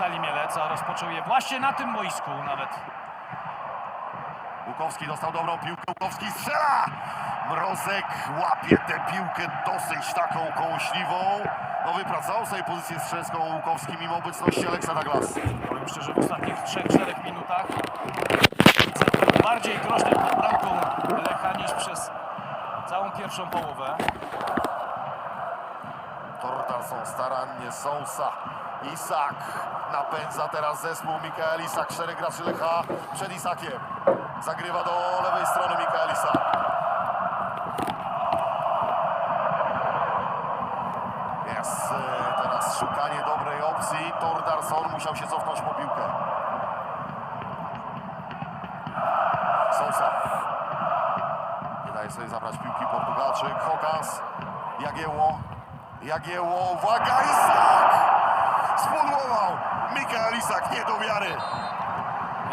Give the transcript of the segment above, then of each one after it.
Stali Mielec, a rozpoczął je właśnie na tym boisku nawet. Łukowski dostał dobrą piłkę, Łukowski strzela! Mrozek łapie tę piłkę dosyć taką kołośliwą. No wypracował sobie pozycję strzelecką Łukowski mimo obecności Aleksa Douglas. Powiem szczerze, w ostatnich 3-4 minutach bardziej groźny pod bramką Lecha niż przez całą pierwszą połowę. Tordarson starannie, Sousa, Isak napędza teraz zespół Mikael Isak, czterech graczy Lecha przed Isakiem. Zagrywa do lewej strony Mikael Isak. Jest e, teraz szukanie dobrej opcji. Tordarson musiał się cofnąć po piłkę. Sousa. Nie daje sobie zabrać piłki Portugalczyk. Hokans. Jagiełło. Jagiełło. Uwaga! Isak! Nie do wiary.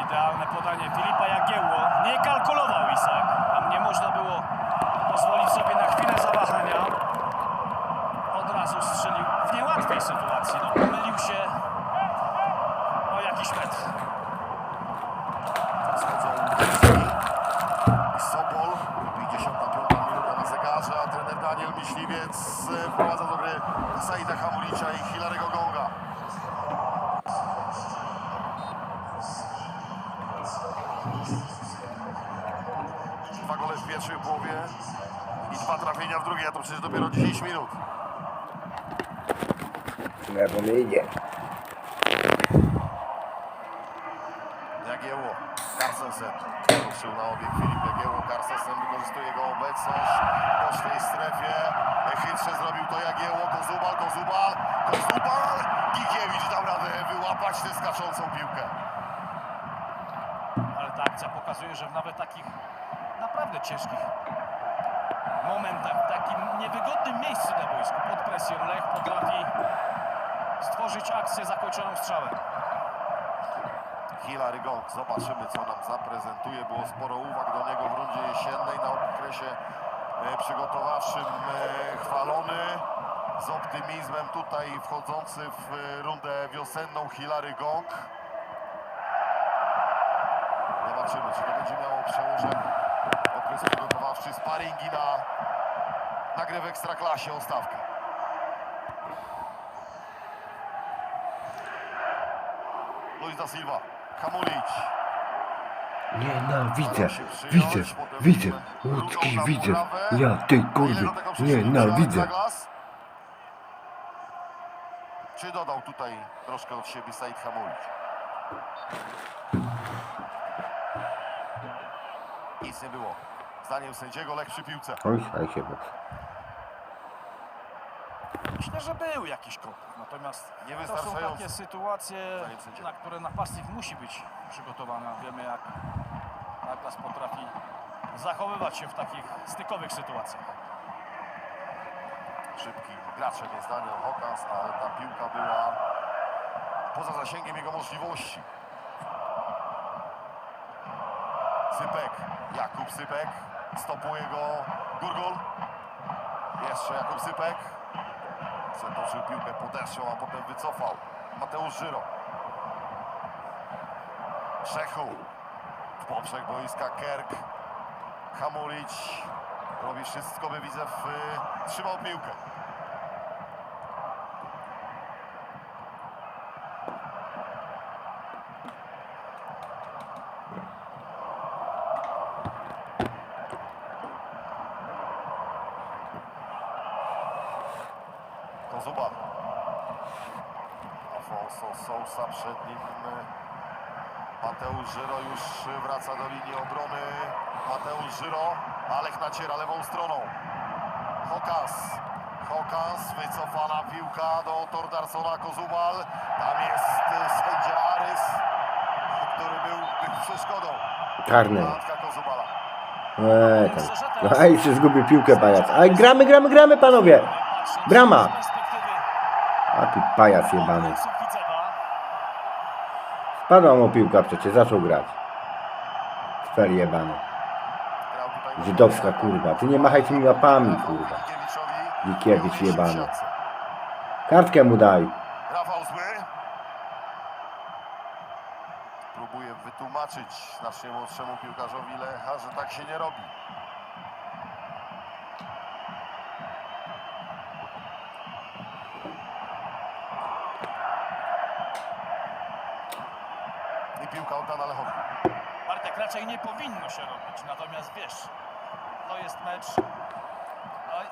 Idealne podanie Filipa Jagiełło. Nie kalkulował Isak. Tam nie można było pozwolić sobie na chwilę zawahania. Od razu strzelił w niełatwej sytuacji. No, pomylił się o jakiś metr. Schodzą Sobol. 55 minuta na zegarze, a trener Daniel Myśliwiec wprowadza do gry Saida Hamulicza i Hilarego Gonga. Dwa gole w pierwszej połowie i dwa trafienia w drugiej, a to przecież dopiero 10 minut. Lewo mi idzie. Jagiełło, Carstensen ruszył na obieg Filip Jagiełło, Carstensen wykorzystuje jego obecność w bocznej strefie, chytrze zrobił to Jagiełło, Kozubal, Kozubal, Kozubal, Gikiewicz dał radę wyłapać tę skaczącą piłkę. Pokazuje, że nawet takich naprawdę ciężkich momentach, w takim niewygodnym miejscu na boisku, pod presją Lech potrafi stworzyć akcję zakończoną strzałem. Hilary Gong, zobaczymy co nam zaprezentuje, było sporo uwag do niego w rundzie jesiennej, na okresie e, przygotowawczym e, chwalony. Z optymizmem tutaj wchodzący w e, rundę wiosenną Hilary Gong. Zobaczymy, czy to będzie miało przełożenie okres przygotowawczy, sparingi na, na grę w Ekstraklasie o stawkę. Luis da Silva, Hamulic. Nienawidzę, widzę, widzę, łódzki widzę. Ja, ty kurwy, nienawidzę. Czy dodał tutaj troszkę od siebie Said Hamulic? Nic nie było. Zdaniem sędziego Lech przy piłce. Oj, się. Myślę, że był jakiś kontakt, natomiast to są takie sytuacje, Zdaniem sędziego. na które napastnik musi być przygotowany. Wiemy, jak Douglas potrafi zachowywać się w takich stykowych sytuacjach. Szybki graczem jest Daniel Hokans, ale ta piłka była poza zasięgiem jego możliwości. Sypek, Jakub Sypek, stopuje go Gurgol. Jeszcze Jakub Sypek. Przetoczył piłkę podeszłą, a potem wycofał. Mateusz Żyro. Czechu. W poprzek boiska Kerk. Hamulic. Robi wszystko, by Widzew y, trzymał piłkę. Kozuba. Afonso Sousa przed nim. Mateusz Żyro już wraca do linii obrony. Mateusz Żyro. Alech naciera lewą stroną. Hokas. Hokas, wycofana piłka do Tordarsona Kozubal. Tam jest y, sędzia Arys, który był był przeszkodą. Karny. Eee, tam. No, ej, się zgubił piłkę pajac. Aj, gramy, gramy, gramy, panowie. Brama. A ty pajac jebany. Spadła mu piłka przecież, zaczął grać. Sfer jebany. Żydowska kurwa. Ty nie machaj tymi łapami, kurwa. W jebany. Kartkę mu daj. Próbuje wytłumaczyć naszemu młodszemu piłkarzowi Lecha, że tak się nie robi. Piłka oddana Lechowi. Bartek raczej nie powinno się robić, natomiast wiesz, to jest mecz. Oj,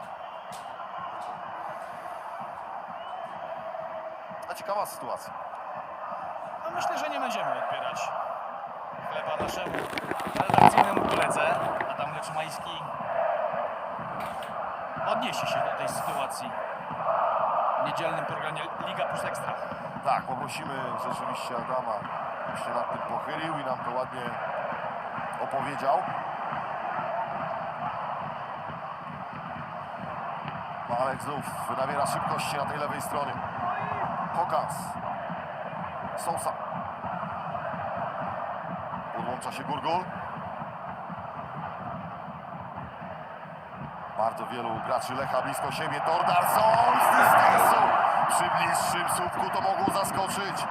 A ciekawa sytuacja. no myślę, że nie będziemy odbierać chleba naszemu redakcyjnemu koledze. Adam Leczmański odniesie się do tej sytuacji niedzielnym programie Liga Plus Ekstra. Tak, poprosimy rzeczywiście Adama, by się nad tym pochylił i nam to ładnie opowiedział. Marek znów nabiera szybkości na tej lewej stronie. Hokans. Sousa. Podłącza się Gurgul. Bardzo wielu graczy Lecha blisko siebie. Tordarson z dystansu. Przy bliższym słupku to mogło zaskoczyć.